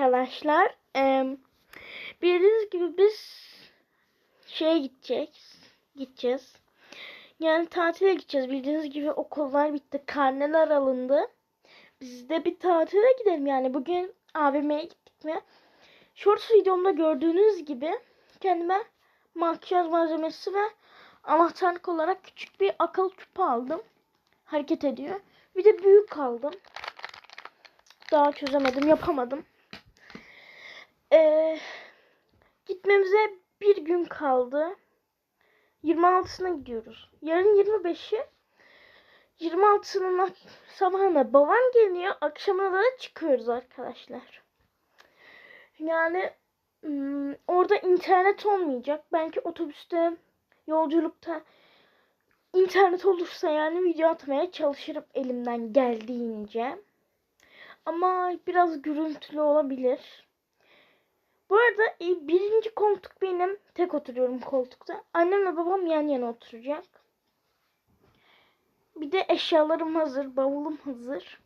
arkadaşlar. Ee, bildiğiniz gibi biz şeye gideceğiz. Gideceğiz. Yani tatile gideceğiz. Bildiğiniz gibi okullar bitti. Karneler alındı. Biz de bir tatile gidelim yani. Bugün AVM'ye gittik mi? Shorts videomda gördüğünüz gibi kendime makyaj malzemesi ve anahtarlık olarak küçük bir akıl küpü aldım. Hareket ediyor. Bir de büyük aldım. Daha çözemedim, yapamadım. Ee, gitmemize bir gün kaldı. 26'sına gidiyoruz. Yarın 25'i. 26'sının ak- sabahına babam geliyor. Akşamına da çıkıyoruz arkadaşlar. Yani orada internet olmayacak. Belki otobüste, yolculukta internet olursa yani video atmaya çalışırım elimden geldiğince. Ama biraz gürültülü olabilir. Bu arada e, birinci koltuk benim. Tek oturuyorum koltukta. Annemle babam yan yana oturacak. Bir de eşyalarım hazır. Bavulum hazır.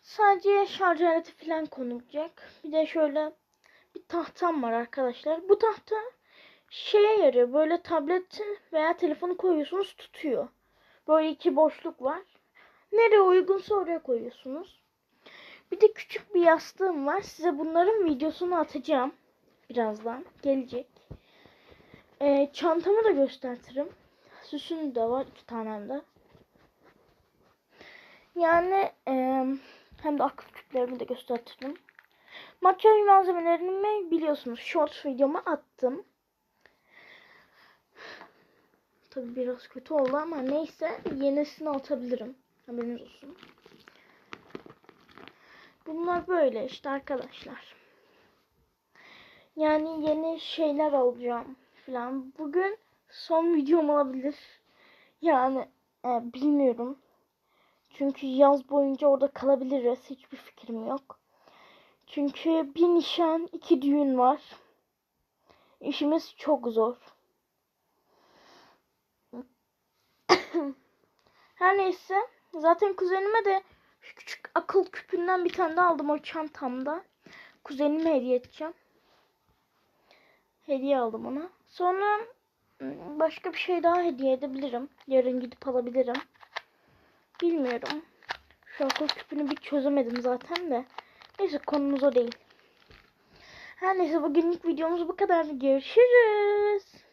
Sadece şarj aleti falan konulacak. Bir de şöyle bir tahtam var arkadaşlar. Bu tahta şeye yarıyor. Böyle tableti veya telefonu koyuyorsunuz tutuyor. Böyle iki boşluk var. Nereye uygunsa oraya koyuyorsunuz. Bir de küçük bir yastığım var. Size bunların videosunu atacağım. Birazdan gelecek. Ee, çantamı da gösteririm. Süsüm de var. iki tanem de. Yani e, hem de akıl küplerimi de gösteririm. Makyaj malzemelerimi biliyorsunuz. Shorts videoma attım. Tabi biraz kötü oldu ama neyse yenisini atabilirim. Haberiniz olsun. Bunlar böyle işte arkadaşlar. Yani yeni şeyler alacağım falan. Bugün son videom olabilir. Yani e, bilmiyorum. Çünkü yaz boyunca orada kalabiliriz. Hiçbir fikrim yok. Çünkü bir nişan, iki düğün var. İşimiz çok zor. Her neyse. Zaten kuzenime de şu küçük akıl küpünden bir tane daha aldım o çantamda. Kuzenime hediye edeceğim. Hediye aldım ona. Sonra ım, başka bir şey daha hediye edebilirim. Yarın gidip alabilirim. Bilmiyorum. Şu akıl küpünü bir çözemedim zaten de. Neyse konumuz o değil. Her neyse bugünlük videomuz bu kadar. Görüşürüz.